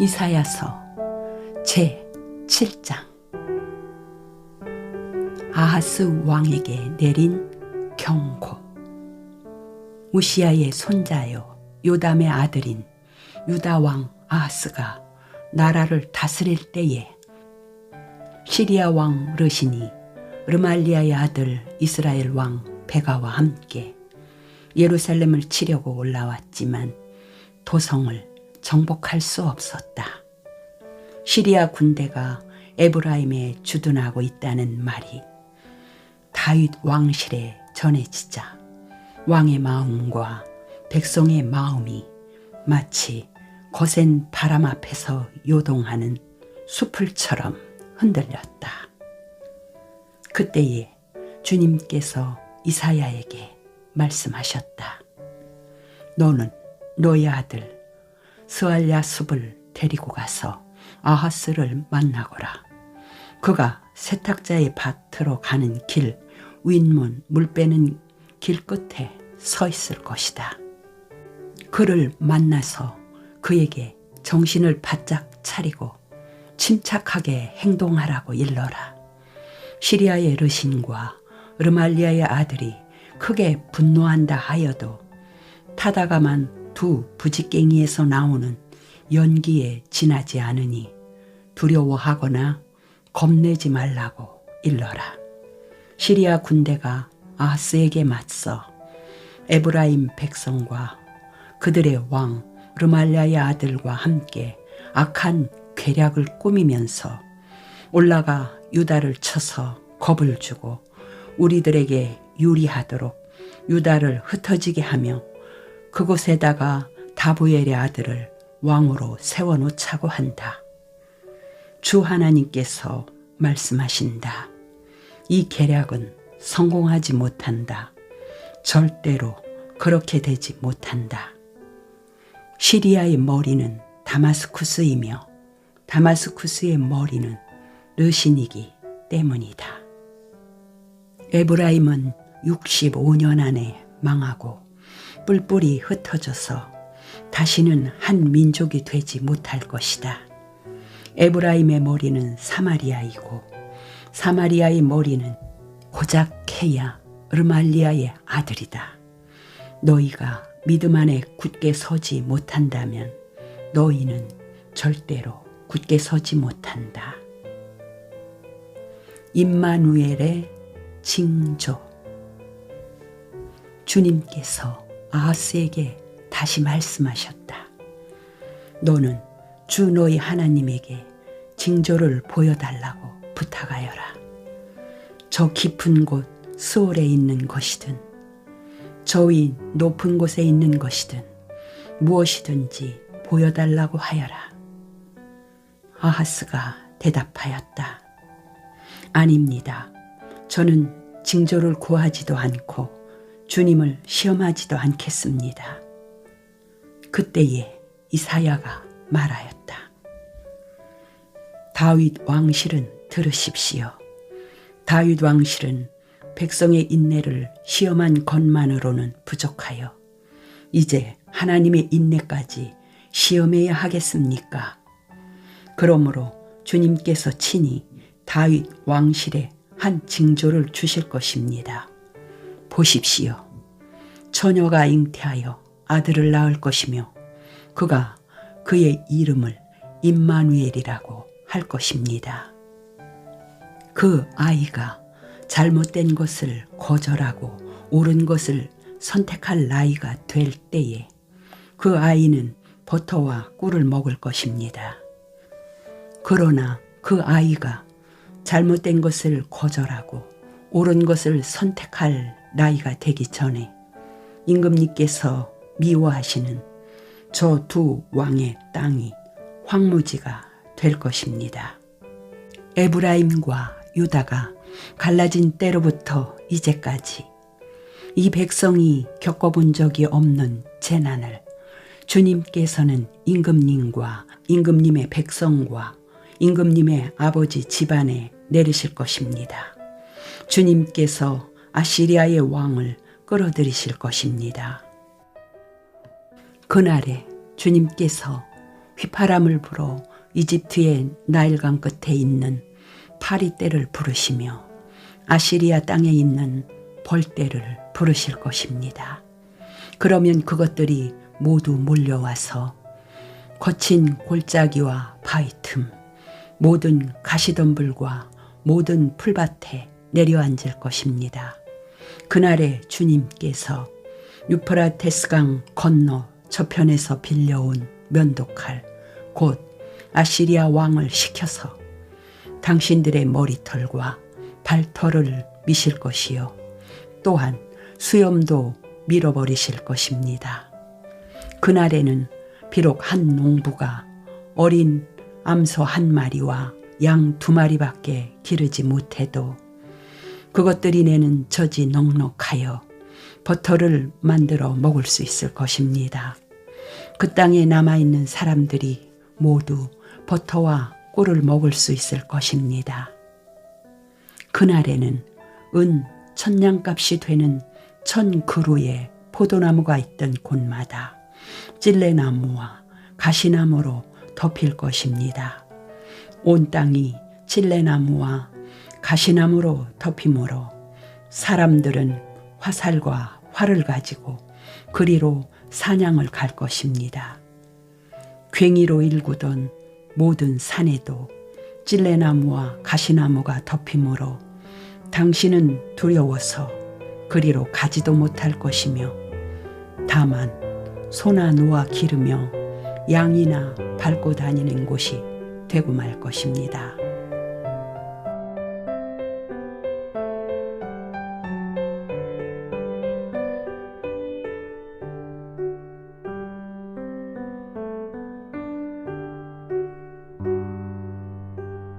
이사야서 제 7장. 아하스 왕에게 내린 경고. 우시아의 손자요 요담의 아들인 유다 왕 아하스가 나라를 다스릴 때에 시리아 왕 르신이 르말리아의 아들 이스라엘 왕 베가와 함께 예루살렘을 치려고 올라왔지만 도성을 정복할 수 없었다. 시리아 군대가 에브라임에 주둔하고 있다는 말이 다윗 왕실에 전해지자 왕의 마음과 백성의 마음이 마치 거센 바람 앞에서 요동하는 수풀처럼 흔들렸다. 그때에 주님께서 이사야에게 말씀하셨다. 너는 너의 아들 스알야숲을 데리고 가서 아하스를 만나거라. 그가 세탁자의 밭으로 가는 길 윗문 물 빼는 길 끝에 서 있을 것이다. 그를 만나서 그에게 정신을 바짝 차리고 침착하게 행동하라고 일러라. 시리아의 르신과 르말리아의 아들이 크게 분노한다 하여도 타다가만 두 부지깽이에서 나오는 연기에 지나지 않으니 두려워하거나 겁내지 말라고 일러라. 시리아 군대가 아하스에게 맞서 에브라임 백성과 그들의 왕 르말리아의 아들과 함께 악한 괴략을 꾸미면서 올라가 유다를 쳐서 겁을 주고 우리들에게 유리하도록 유다를 흩어지게 하며 그곳에다가 다부엘의 아들을 왕으로 세워놓자고 한다. 주 하나님께서 말씀하신다. 이 계략은 성공하지 못한다. 절대로 그렇게 되지 못한다. 시리아의 머리는 다마스쿠스이며 다마스쿠스의 머리는 르신이기 때문이다. 에브라임은 65년 안에 망하고 뿔뿔이 흩어져서 다시는 한 민족이 되지 못할 것이다. 에브라임의 머리는 사마리아이고 사마리아의 머리는 고작 케야 르말리아의 아들이다. 너희가 믿음 안에 굳게 서지 못한다면 너희는 절대로 굳게 서지 못한다. 임마누엘의 징조 주님께서 아하스에게 다시 말씀하셨다. 너는 주 너희 하나님에게 징조를 보여달라고 부탁하여라. 저 깊은 곳 수월에 있는 것이든 저위 높은 곳에 있는 것이든 무엇이든지 보여달라고 하여라. 아하스가 대답하였다. 아닙니다. 저는 징조를 구하지도 않고 주님을 시험하지도 않겠습니다. 그때에 이사야가 말하였다. 다윗 왕실은 들으십시오. 다윗 왕실은 백성의 인내를 시험한 것만으로는 부족하여 이제 하나님의 인내까지 시험해야 하겠습니까? 그러므로 주님께서 친히 다윗 왕실에 한 징조를 주실 것입니다. 보십시오. 처녀가 잉태하여 아들을 낳을 것이며 그가 그의 이름을 임마누엘이라고 할 것입니다. 그 아이가 잘못된 것을 거절하고 옳은 것을 선택할 나이가 될 때에 그 아이는 버터와 꿀을 먹을 것입니다. 그러나 그 아이가 잘못된 것을 거절하고 옳은 것을 선택할 나이가 되기 전에 임금님께서 미워하시는 저 두 왕의 땅이 황무지가 될 것입니다. 에브라임과 유다가 갈라진 때로부터 이제까지 이 백성이 겪어본 적이 없는 재난을 주님께서는 임금님과 임금님의 백성과 임금님의 아버지 집안에 내리실 것입니다. 주님께서 아시리아의 왕을 끌어들이실 것입니다. 그날에 주님께서 휘파람을 불어 이집트의 나일강 끝에 있는 파리떼를 부르시며 아시리아 땅에 있는 벌떼를 부르실 것입니다. 그러면 그것들이 모두 몰려와서 거친 골짜기와 바위 틈, 모든 가시덤불과 모든 풀밭에 내려앉을 것입니다. 그날에 주님께서 유프라테스강 건너 저편에서 빌려온 면도칼, 곧 아시리아 왕을 시켜서 당신들의 머리털과 발털을 미실 것이요. 또한 수염도 밀어버리실 것입니다. 그날에는 비록 한 농부가 어린 암소 한 마리와 양 두 마리밖에 기르지 못해도 그것들이 내는 젖이 넉넉하여 버터를 만들어 먹을 수 있을 것입니다. 그 땅에 남아있는 사람들이 모두 버터와 꿀을 먹을 수 있을 것입니다. 그날에는 은 천냥값이 되는 천 그루의 포도나무가 있던 곳마다 찔레나무와 가시나무로 덮일 것입니다. 온 땅이 찔레나무와 가시나무로 덮이므로 사람들은 화살과 활을 가지고 그리로 사냥을 갈 것입니다. 괭이로 일구던 모든 산에도 찔레나무와 가시나무가 덮이므로 당신은 두려워서 그리로 가지도 못할 것이며 다만 소나 노아 기르며 양이나 밟고 다니는 곳이 되고 말 것입니다.